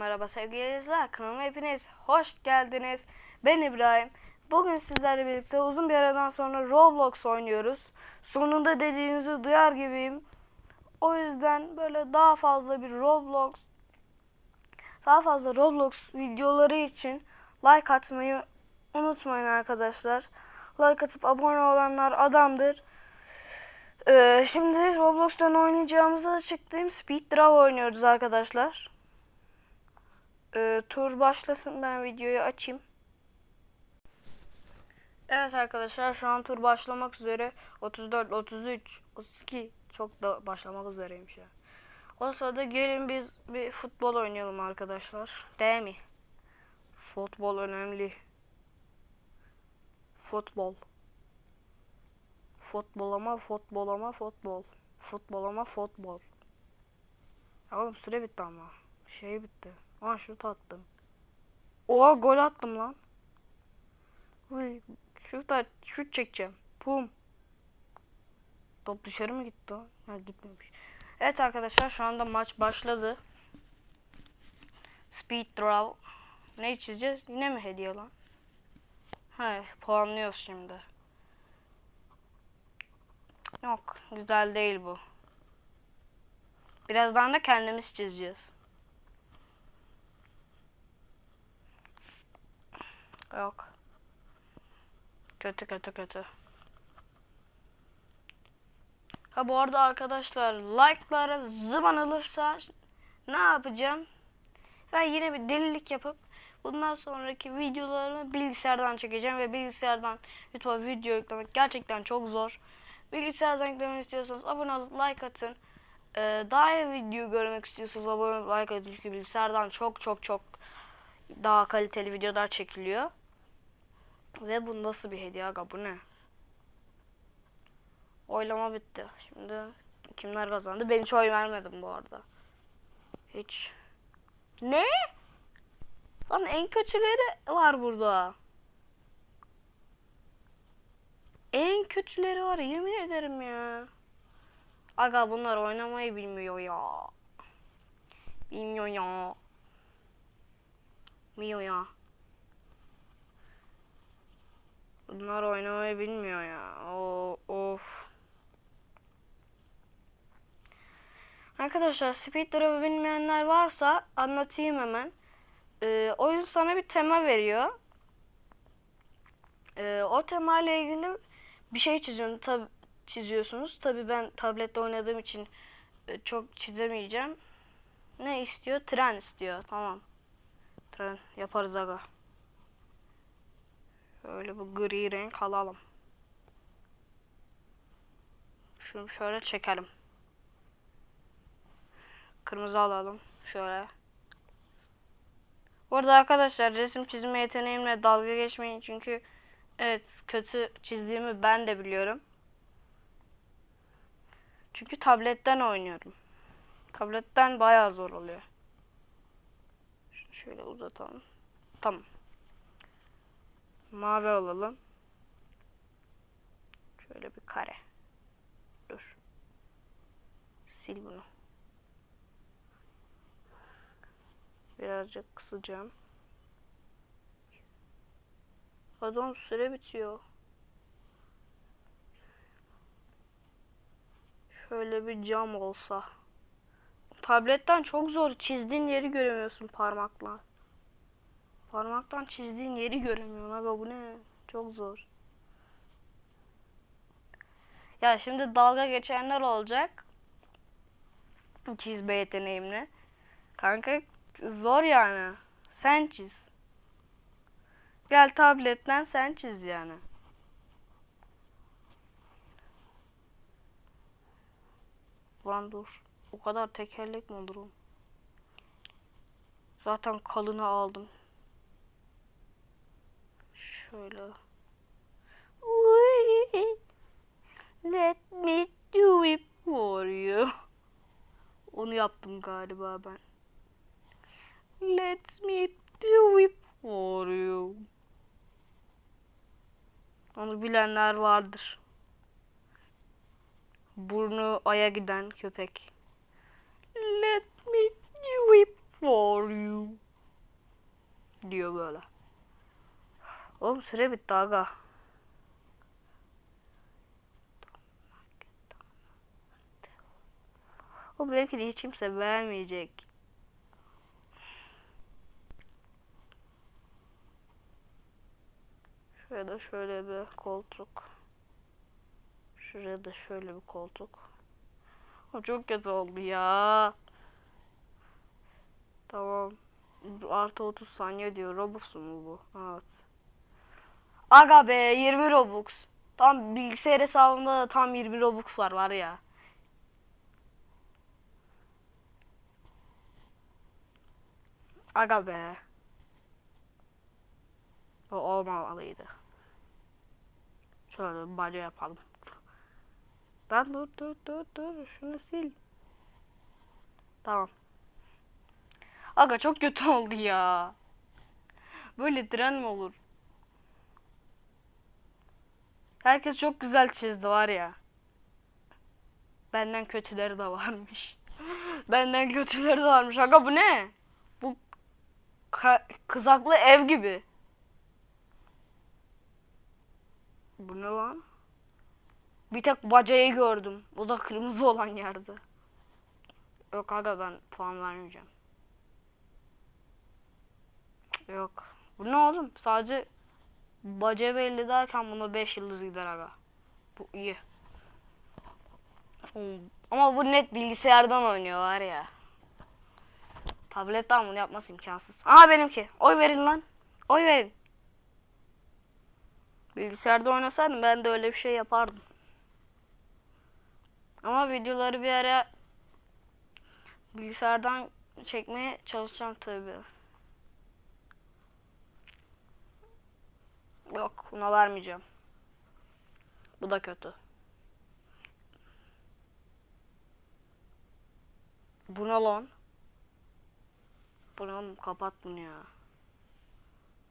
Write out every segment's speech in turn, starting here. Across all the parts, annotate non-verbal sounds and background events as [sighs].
Merhaba sevgili izleyiciler, kanalıma hepiniz hoş geldiniz. Ben İbrahim. Bugün sizlerle birlikte uzun bir aradan sonra Roblox oynuyoruz. Sonunda dediğinizi duyar gibiyim. O yüzden böyle daha fazla bir Roblox, daha fazla Roblox videoları için like atmayı unutmayın arkadaşlar. Like atıp abone olanlar adamdır. Ee, şimdi Roblox'tan oynayacağımızda da çıktığım Speed Draw oynuyoruz arkadaşlar. Ee, tur başlasın ben videoyu açayım. Evet arkadaşlar şu an tur başlamak üzere 34, 33, 32 çok da başlamak üzereymiş ya. O sırada gelin biz bir futbol oynayalım arkadaşlar. Değil mi? Futbol önemli. Futbol. Futbol ama futbol ama futbol. Futbol ama futbol. Ya oğlum süre bitti ama. Şey bitti. Aa şut attım. Oha gol attım lan. Uy, şut at, şut çekeceğim. Pum. Top dışarı mı gitti o? Ha gitmemiş. Evet arkadaşlar şu anda maç başladı. Speed draw. Ne çizeceğiz? Yine mi hediye lan? He puanlıyoruz şimdi. Yok güzel değil bu. Birazdan da kendimiz çizeceğiz. Yok. Kötü kötü kötü. Ha bu arada arkadaşlar like'lara zıban alırsa ne yapacağım? Ben yine bir delilik yapıp bundan sonraki videolarımı bilgisayardan çekeceğim ve bilgisayardan YouTube'a video yüklemek gerçekten çok zor. Bilgisayardan yüklemek istiyorsanız abone olup like atın. Ee, daha iyi video görmek istiyorsanız abone olup like atın çünkü bilgisayardan çok çok çok daha kaliteli videolar çekiliyor. Ve bu nasıl bir hediye aga bu ne? Oylama bitti. Şimdi kimler kazandı? Ben hiç oy vermedim bu arada. Hiç. Ne? Lan en kötüleri var burada. En kötüleri var yemin ederim ya. Aga bunlar oynamayı bilmiyor ya. Bilmiyor ya. Bilmiyor ya. Bunlar oynamayı bilmiyor ya. O, of. Arkadaşlar Speed Draw'ı bilmeyenler varsa anlatayım hemen. Ee, oyun sana bir tema veriyor. Ee, o tema ile ilgili bir şey çiziyorsun, tab çiziyorsunuz. Tabi ben tablette oynadığım için e, çok çizemeyeceğim. Ne istiyor? Tren istiyor. Tamam. Tren yaparız aga. Şöyle bu gri renk alalım. Şunu şöyle çekelim. Kırmızı alalım. Şöyle. Bu arada arkadaşlar resim çizme yeteneğimle dalga geçmeyin çünkü evet kötü çizdiğimi ben de biliyorum. Çünkü tabletten oynuyorum. Tabletten bayağı zor oluyor. Şunu şöyle uzatalım. Tamam. Mavi alalım. Şöyle bir kare. Dur. Sil bunu. Birazcık kısacağım. Adam süre bitiyor. Şöyle bir cam olsa. Tabletten çok zor. Çizdiğin yeri göremiyorsun parmakla. Parmaktan çizdiğin yeri göremiyorsun aga bu ne? Çok zor. Ya şimdi dalga geçenler olacak. Çizme yeteneğimle. Kanka zor yani. Sen çiz. Gel tabletten sen çiz yani. Lan dur. O kadar tekerlek mi olur oğlum? Zaten kalını aldım. Şöyle. Let me do it for you. Onu yaptım galiba ben. Let me do it for you. Onu bilenler vardır. Burnu aya giden köpek. Let me do it for you. Diyor böyle. Oğlum süre bitti aga. O belki de hiç kimse vermeyecek. Şuraya da şöyle bir koltuk. Şuraya da şöyle bir koltuk. O çok kötü oldu ya. Tamam. Artı 30 saniye diyor. Robux mu bu? Evet. Aga be 20 Robux. Tam bilgisayar hesabımda da tam 20 Robux var var ya. Aga be. O olmamalıydı. Şöyle bir yapalım. Ben dur dur dur dur şunu sil. Tamam. Aga çok kötü [laughs] oldu ya. Böyle tren mi olur? Herkes çok güzel çizdi var ya. Benden kötüleri de varmış. [laughs] Benden kötüleri de varmış. Aga bu ne? Bu kızaklı ev gibi. Bu ne lan? Bir tek bacayı gördüm. O da kırmızı olan yerde. Yok aga ben puan vermeyeceğim. Yok. Bu ne oğlum? Sadece baca belli derken buna 5 yıldız gider aga. Bu iyi. Ama bu net bilgisayardan oynuyor var ya. Tabletten bunu yapması imkansız. Aa benimki. Oy verin lan. Oy verin. Bilgisayarda oynasaydım ben de öyle bir şey yapardım. Ama videoları bir ara bilgisayardan çekmeye çalışacağım tabii. Yok buna vermeyeceğim. Bu da kötü. Bu ne lan? Bu ne oğlum? Kapat bunu ya.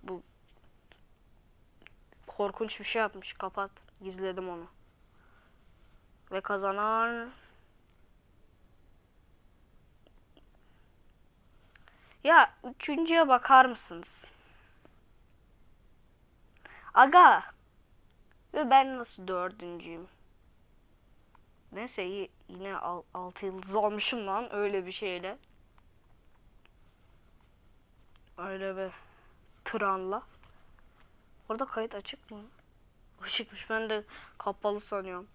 Bu korkunç bir şey yapmış. Kapat. Gizledim onu. Ve kazanan Ya üçüncüye bakar mısınız? Aga. Ve ben nasıl dördüncüyüm? Neyse yine al, altı yıldız olmuşum lan öyle bir şeyle. Öyle bir tranla. Orada kayıt açık mı? Açıkmış ben de kapalı sanıyorum.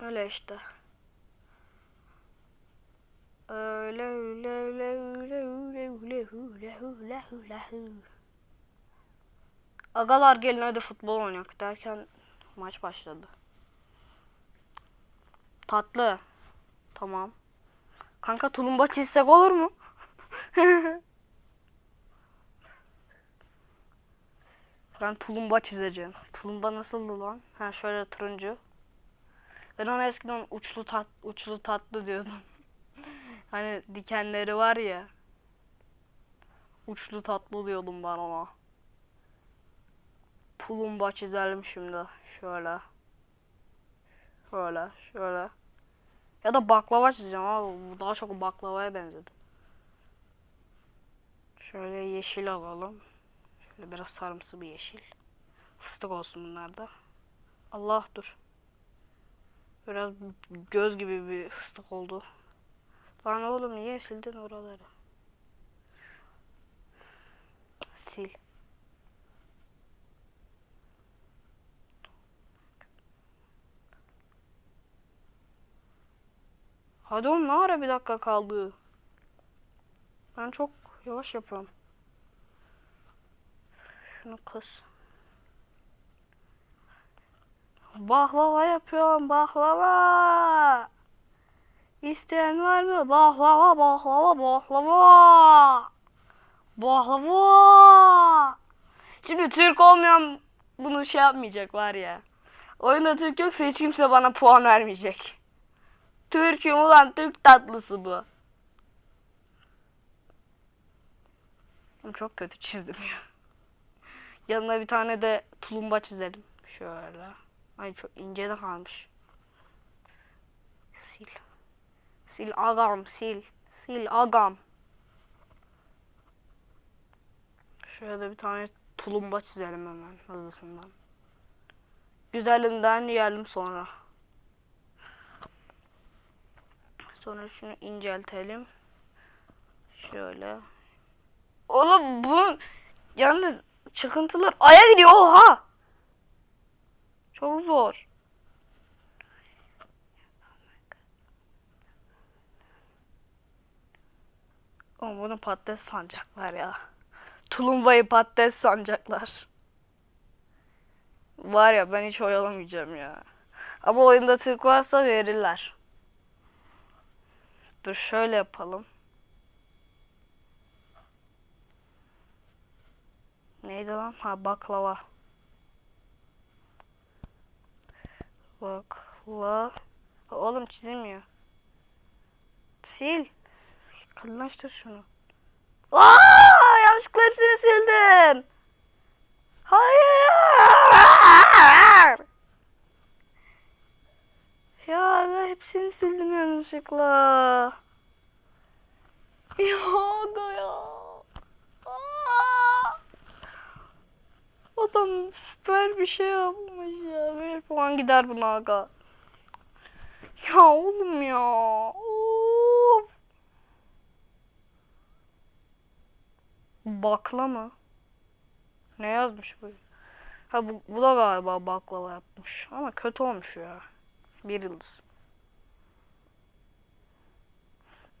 Öyle işte. Öyle öyle öyle öyle öyle öyle. Agalar gelin hadi futbol oynayak derken maç başladı. Tatlı. Tamam. Kanka tulumba çizsek olur mu? [laughs] ben tulumba çizeceğim. Tulumba nasıldı lan? Ha şöyle turuncu. Ben ona eskiden uçlu tat uçlu tatlı diyordum. Hani dikenleri var ya. Uçlu tatlı diyordum ben ona. Tulumba çizelim şimdi. Şöyle. Şöyle, şöyle. Ya da baklava çizeceğim abi. Bu daha çok baklavaya benzedi. Şöyle yeşil alalım. Şöyle biraz sarımsı bir yeşil. Fıstık olsun bunlar da. Allah dur. Biraz göz gibi bir fıstık oldu. Lan oğlum niye sildin oraları? Sil. Hadi oğlum ne ara bir dakika kaldı? Ben çok yavaş yapıyorum. Şunu kız. Baklava yapıyorum baklava. İsteyen var mı? Baklava baklava baklava. Baklava. Şimdi Türk olmayan bunu şey yapmayacak var ya. Oyunda Türk yoksa hiç kimse bana puan vermeyecek. Türk'üm ulan Türk tatlısı bu. Çok kötü çizdim ya. Yanına bir tane de tulumba çizelim. Şöyle. Ay çok ince de kalmış. Sil. Sil agam sil. Sil agam. Şöyle bir tane tulumba çizelim hemen hızlısından. Güzelinden yiyelim sonra. Sonra şunu inceltelim. Şöyle. Oğlum bunun yalnız çıkıntılar aya gidiyor oha. Çok zor. Oğlum bunu patates sanacaklar ya. Tulumbayı patates sanacaklar. Var ya ben hiç oyalamayacağım ya. Ama oyunda Türk varsa verirler. Dur şöyle yapalım. Neydi lan? Ha baklava. Bakla. Oğlum çizilmiyor. Sil. Kalınlaştır şunu. Aa, yanlışlıkla hepsini sildim. Hayır. Ya ben hepsini sildim yanlışlıkla. Ya aga ya. Aa. Adam süper bir şey yapmış ya. Bir puan gider buna aga. Ya oğlum ya. Of. Bakla mı? Ne yazmış bu? Ha bu, bu da galiba baklava yapmış. Ama kötü olmuş ya. Bir yıldız.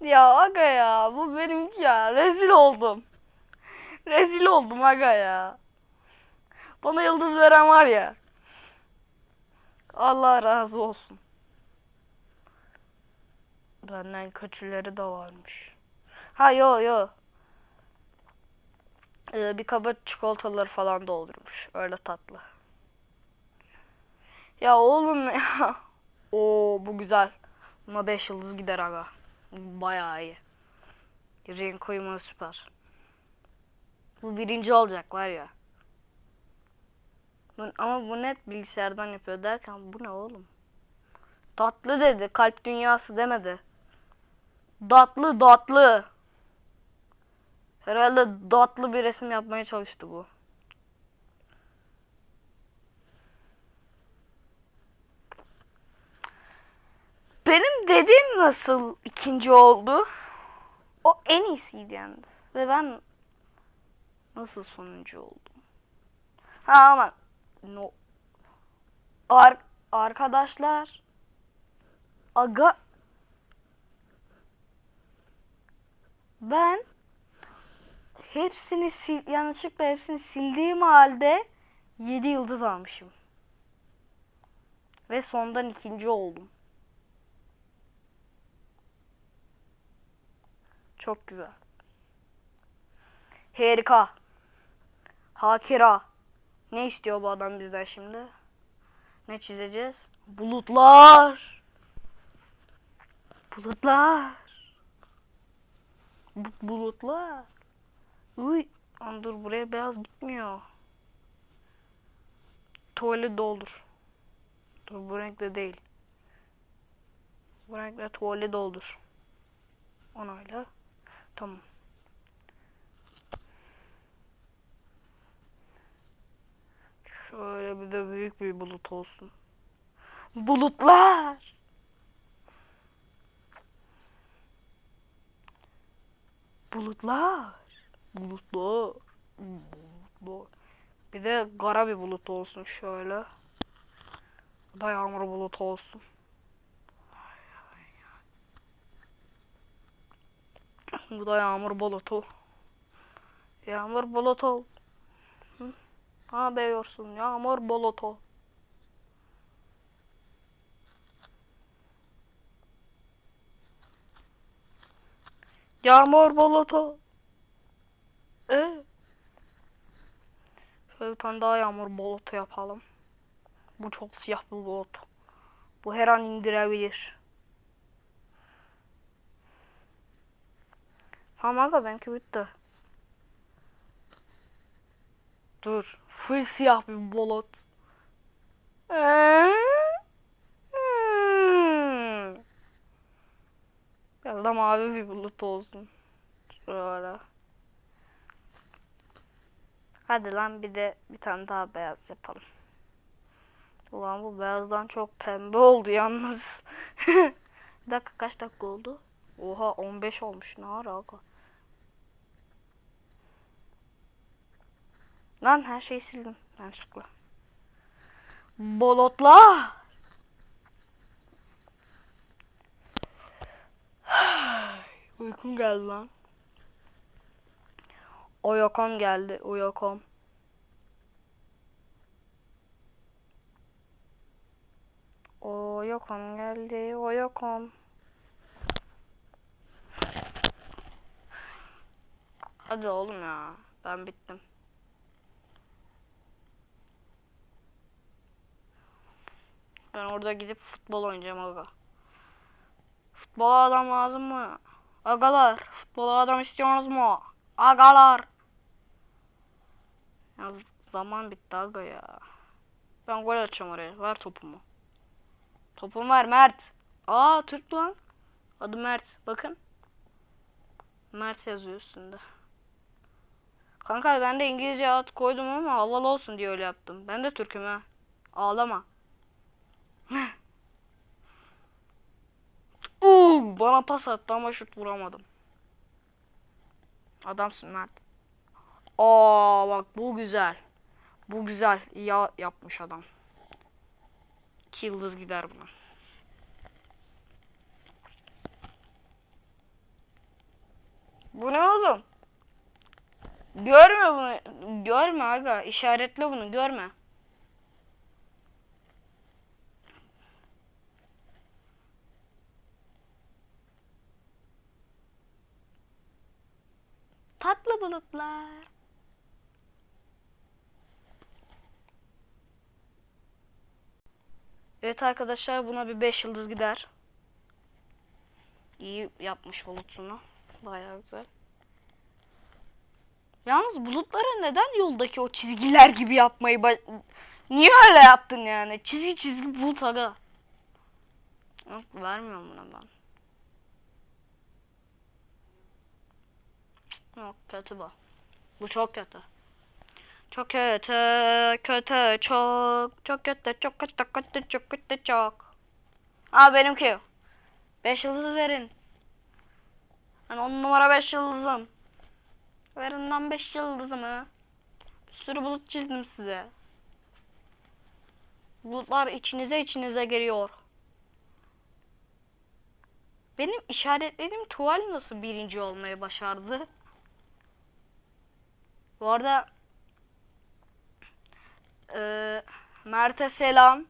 Ya aga ya bu benimki ya. Rezil oldum. Rezil oldum aga ya. Bana yıldız veren var ya. Allah razı olsun. Benden kötüleri de varmış. Ha yo yo. Ee, bir kaba çikolataları falan doldurmuş. Öyle tatlı. Ya oğlum ya. [laughs] Oo bu güzel. Buna 5 yıldız gider aga. Bayağı iyi. Renk uyumu süper. Bu birinci olacak var ya. Ama bu net bilgisayardan yapıyor derken bu ne oğlum? Tatlı dedi. Kalp dünyası demedi. Datlı datlı. Herhalde datlı bir resim yapmaya çalıştı bu. Benim dediğim nasıl ikinci oldu? O en iyisiydi yalnız. Ve ben nasıl sonuncu oldum? Ha ama no. Ar arkadaşlar aga ben hepsini sil yanlışlıkla hepsini sildiğim halde 7 yıldız almışım. Ve sondan ikinci oldum. Çok güzel. Harika. Hakira. Ne istiyor bu adam bizden şimdi? Ne çizeceğiz? Bulutlar. Bulutlar. Bu- bulutlar. Uy. Lan dur buraya beyaz gitmiyor. Tuvalet doldur. Dur bu renkte değil. Bu renkle tuvalet doldur. Onayla. Tamam. Şöyle bir de büyük bir bulut olsun. Bulutlar. Bulutlar. Bulutlar. Bulutlar. Bir de kara bir bulut olsun şöyle. Bu da yağmur bulut olsun. Bu da yağmur bulutu. Yağmur bulutu. Hı? Ne yapıyorsun? Yağmur bulutu. Yağmur bulutu. Ee? Şöyle bir tane daha yağmur bulutu yapalım. Bu çok siyah bir bulut. Bu her an indirebilir. Tamam aga benimki bitti. Dur. Full siyah bir? Hmm. Biraz da mavi bir bulut olsun. Şöyle. Hadi lan bir de bir tane daha beyaz yapalım. Ulan bu beyazdan çok pembe oldu yalnız. [laughs] bir dakika kaç dakika oldu? Oha 15 olmuş ne ara aga. Lan her şeyi sildim yanlışlıkla. Bolotla. [sighs] Uykum geldi lan. Uykum geldi uykum. Uykum geldi uykum. Hadi oğlum ya. Ben bittim. Ben orada gidip futbol oynayacağım aga. Futbola adam lazım mı? Agalar, futbola adam istiyorsunuz mu? Agalar. Ya zaman bitti aga ya. Ben gol atacağım oraya. Ver topumu. Topumu ver Mert. Aa Türk lan. Adı Mert. Bakın. Mert yazıyor üstünde. Kanka ben de İngilizce ad koydum ama havalı olsun diye öyle yaptım. Ben de Türk'üm ha. Ağlama. [laughs] Uuu bana pas attı ama şut vuramadım. Adamsın Mert. Aa bak bu güzel. Bu güzel. Ya- yapmış adam. İki yıldız gider buna. Bu ne oğlum? Görme bunu. Görme aga. İşaretle bunu. Görme. Tatlı bulutlar. Evet arkadaşlar buna bir 5 yıldız gider. İyi yapmış bulutunu. Bayağı güzel. Yalnız bulutlara neden yoldaki o çizgiler gibi yapmayı Niye öyle yaptın yani? Çizgi çizgi bulut aga. Yok vermiyorum buna ben. Yok kötü bu. Bu çok kötü. Çok kötü, kötü, çok, çok kötü, çok kötü, kötü, çok kötü, çok. Aa benimki. 5 yıldız verin. Ben 10 numara 5 yıldızım. Verin lan 5 yıldızımı. Bir sürü bulut çizdim size. Bulutlar içinize içinize giriyor. Benim işaretlediğim tuval nasıl birinci olmayı başardı? Bu arada eee Mert'e selam.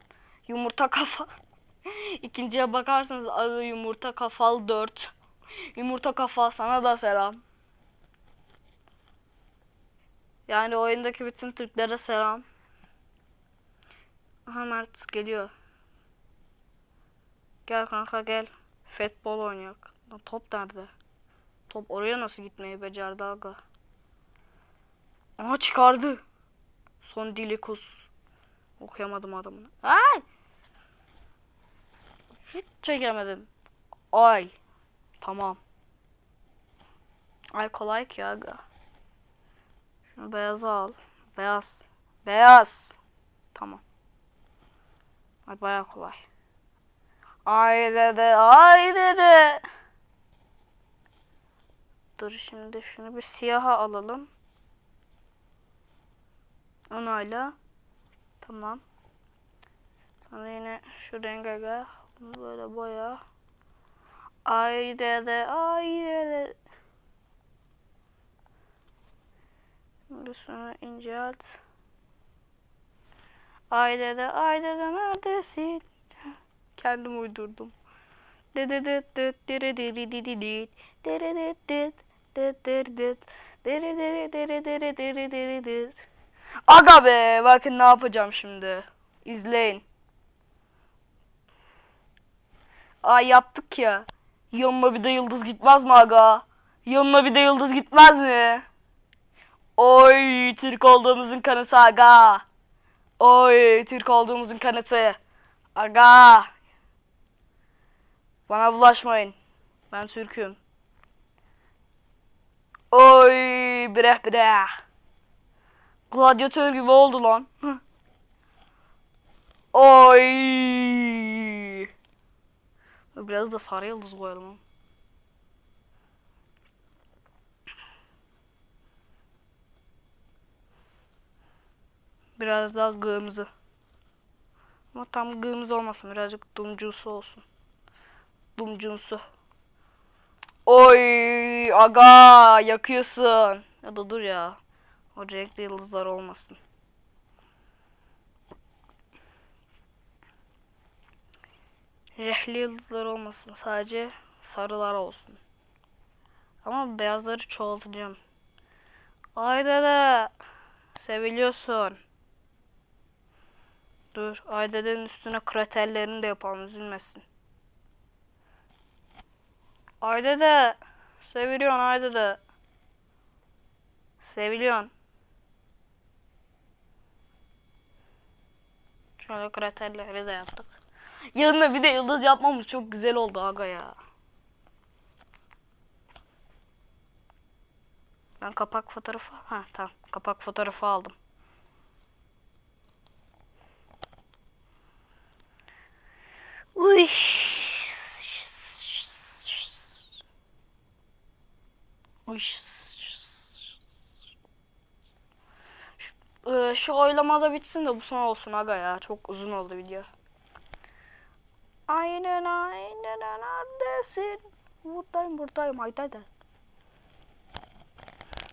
Yumurta kafa. [laughs] İkinciye bakarsanız adı yumurta kafalı 4. Yumurta kafa sana da selam. Yani oyundaki bütün Türklere selam. Aha Mert geliyor. Gel kanka gel. Futbol oynayak. Top nerede? Top oraya nasıl gitmeyi becerdi aga? Aha çıkardı. Son dilikus. Okuyamadım adamını. Ay! Şut çekemedim. Ay. Tamam. Ay kolay ki aga. Şunu beyaza al. Beyaz. Beyaz. Tamam. Ay baya kolay. Ay dede, ay dede. Dur şimdi şunu bir siyaha alalım. Onayla. Tamam. Sonra yine şu renge gel. Bunu böyle boya. Ay dede, ay dede. Şunu incelt. Ay dede, ay dede neredesin? Kendim uydurdum. Dede det det dere dere dere dit. Dere det det det dere. Dere dere dere dere dere dere. Aga be bakın ne yapacağım şimdi. İzleyin. Ay yaptık ya. Yanına bir de yıldız gitmez mi aga? Yanına bir de yıldız gitmez mi? Oy Türk olduğumuzun kanıtı aga. Oy Türk olduğumuzun kanıtı. Aga. Bana bulaşmayın. Ben Türk'üm. Oy bre bre. Gladyatör gibi oldu lan. Oy. Biraz da sarı yıldız koyalım. Biraz daha kırmızı. Ama tam kırmızı olmasın. Birazcık dumcusu olsun. Dumcusu. Oy aga yakıyorsun. Ya da dur ya. O yıldızlar olmasın. Renkli yıldızlar olmasın. Sadece sarılar olsun. Ama beyazları çoğaltacağım. Ay dede. Seviliyorsun. Dur. Ay dedenin üstüne kraterlerini de yapalım. Üzülmesin. Ay dede. Seviliyorsun ay dede. Seviliyorsun. Şöyle kraterleri de yaptık. Yanına bir de yıldız yapmamız çok güzel oldu aga ya. Ben kapak fotoğrafı... Ha tamam. Kapak fotoğrafı aldım. Uy. Uy. Şu, e, şu oylama da bitsin de bu son olsun aga ya. Çok uzun oldu video. Aynen aynen neredesin? Buradayım buradayım haydi de.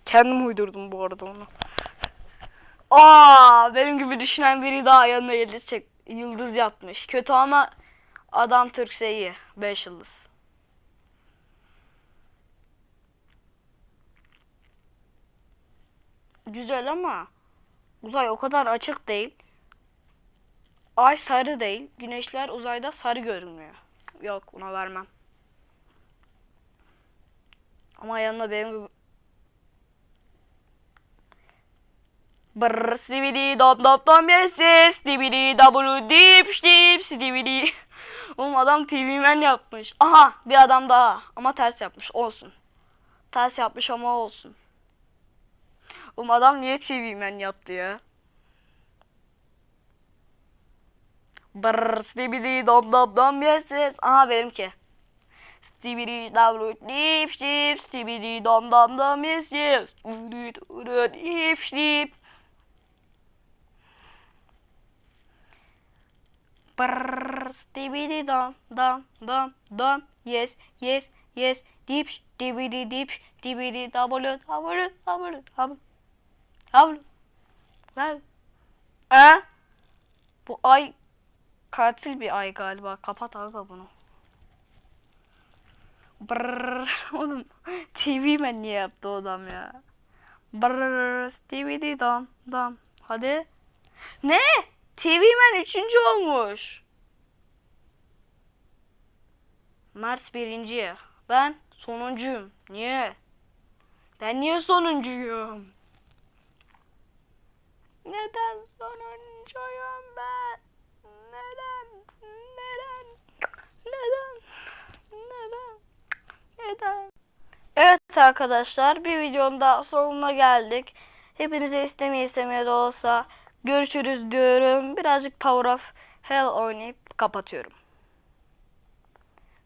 Kendim uydurdum bu arada onu. Aa, benim gibi düşünen biri daha yanına yıldız çek yıldız yapmış. Kötü ama adam Türkse iyi. 5 yıldız. Güzel ama uzay o kadar açık değil. Ay sarı değil. Güneşler uzayda sarı görünmüyor. Yok ona vermem. Ama yanına benim gibi Brrr stibidi dop dop dom yes yes stibidi double dip dip stibidi [laughs] Oğlum adam TV Man yapmış. Aha bir adam daha ama ters yapmış olsun. Ters yapmış ama olsun. Oğlum adam niye TV Man yaptı ya? Brrr stibidi dop dom yes yes. Aha benimki. Stibidi double dip dip. Stibidi dom dom dom yes yes. Urut urut dip dip. Brrr, stibidi dom dom dom dom yes yes yes. Dips dibidi dips dibidi double double double double double double e? Bu ay katil bir ay galiba. Kapat aga bunu. Brrr, [laughs] oğlum TV ben niye yaptı o adam ya? Brrr, stibidi dom dom. Hadi. Ne? TV Man üçüncü olmuş. Mert birinci. Ben sonuncuyum. Niye? Ben niye sonuncuyum? Neden sonuncuyum ben? Neden? Neden? Neden? Neden? Neden? Evet arkadaşlar bir videonun daha sonuna geldik. Hepinize istemeye istemeye de olsa görüşürüz diyorum. Birazcık Tower of Hell oynayıp kapatıyorum.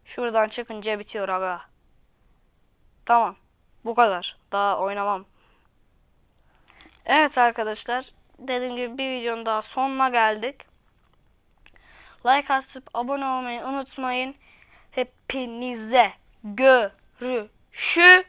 Şuradan çıkınca bitiyor aga. Tamam. Bu kadar. Daha oynamam. Evet arkadaşlar. Dediğim gibi bir videonun daha sonuna geldik. Like atıp abone olmayı unutmayın. Hepinize görüşürüz.